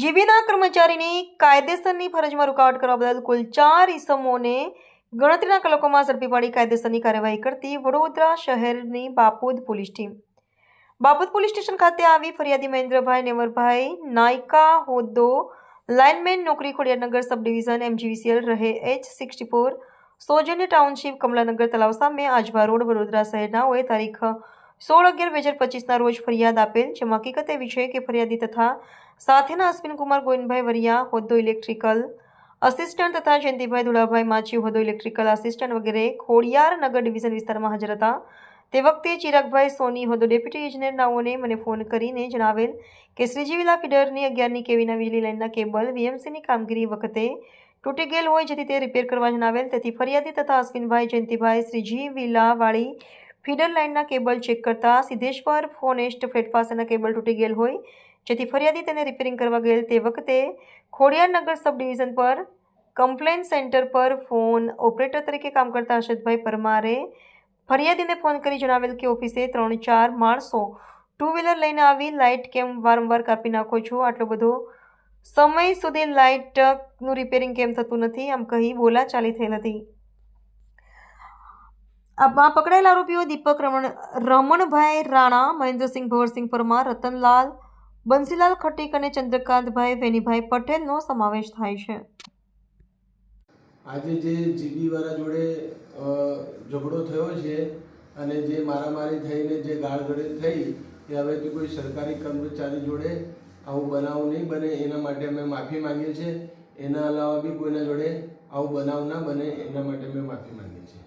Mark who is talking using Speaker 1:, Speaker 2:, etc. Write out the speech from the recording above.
Speaker 1: જીબીના કર્મચારીની કાયદેસરની ફરજમાં રૂકાવટ કરવા બદલ કુલ ચાર ઇસમોને ગણતરીના કલાકોમાં ઝડપી પાડી કાયદેસરની કાર્યવાહી કરતી વડોદરા શહેરની Bapod police team. Bapod police station ખાતે આવી ફરિયાદી મહેન્દ્રભાઈ નેવરભાઈ, નાયકા, હોદ્દો, લાઇનમેન, નોકરી, ખોડિયારનગર સબ ડિવિઝન એમજીવીસીએલ, રહે H sixty four, સૌજન્ય township, Kamlanagar તલાવ સામે આજવા રોડ વડોદરા શહેરનાઓએ તારીખ સોળ અગિયાર બે હજાર પચીસના રોજ ફરિયાદ આપેલ, જેમાં હકીકત એવી છે કે ફરિયાદી તથા સાથેના અશ્વિનકુમાર ગોવિંદભાઈ વરિયા, હોદ્દો ઇલેક્ટ્રિકલ અસિસ્ટન્ટ તથા જયંતિભાઈ ધુળાભાઈ માછી હોદ્દો ઇલેક્ટ્રિકલ આસિસ્ટન્ટ વગેરે ખોડિયાર નગર ડિવિઝન વિસ્તારમાં હાજર હતા. તે વખતે ચિરાગભાઈ સોની, હોદ્દો ડેપ્યુટી ઇજનેર નાઓને મને ફોન કરીને જણાવેલ કે શ્રીજી વિલા ફીડરની અગિયારની કેવીના વીજળી લાઇનના કેબલ વીએમસીની કામગીરી વખતે તૂટી ગયેલ હોય, જેથી તે રિપેર કરવા જણાવેલ. તેથી ફરિયાદી તથા અશ્વિનભાઈ, જયંતિભાઈ શ્રીજી વિલાવાળી ફીડર લાઇનના કેબલ ચેક કરતા સિદ્ધેશ્વર ફોનેસ્ટ ફ્લેટ પાસેના કેબલ તૂટી ગયેલ હોય, જેથી ફરિયાદી તેને રિપેરિંગ કરવા ગયેલ તે વખતે ખોડિયારનગર સબ ડિવિઝન પર કમ્પ્લેન સેન્ટર પર ફોન ઓપરેટર તરીકે કામ કરતા હર્ષદભાઈ પરમારે ફરિયાદીને ફોન કરી જણાવેલ કે ઓફિસે ત્રણ ચાર માણસો ટુ વ્હીલર લઈને આવી, લાઇટ કેમ વારંવાર કાપી નાખો છો? આટલો બધો સમય સુધી લાઇટનું રિપેરિંગ કેમ થતું નથી? આમ કહી બોલાચાલી થયેલ હતી. આમાં પકડાયેલા આરોપીઓ દીપક રમણ, રમણભાઈ રાણા, મહેન્દ્રસિંહ ભવરસિંહ પરમાર, રતનલાલ બંસીલાલ ખટીક અને ચંદ્રકાંતભાઈ વેનીભાઈ પટેલનો સમાવેશ થાય છે.
Speaker 2: આજે જે જીબી વાળા જોડે ઝઘડો થયો છે અને જે મારામારી થઈને જે ગાળગળે થઈ, એ હવેથી કોઈ સરકારી કર્મચારી જોડે આવું બનાવ નહીં બને, એના માટે અમે માફી માંગીએ છીએ. એના અલાવા બી કોઈના જોડે આવું બનાવ ના બને, એના માટે અમે માફી માંગીએ છીએ.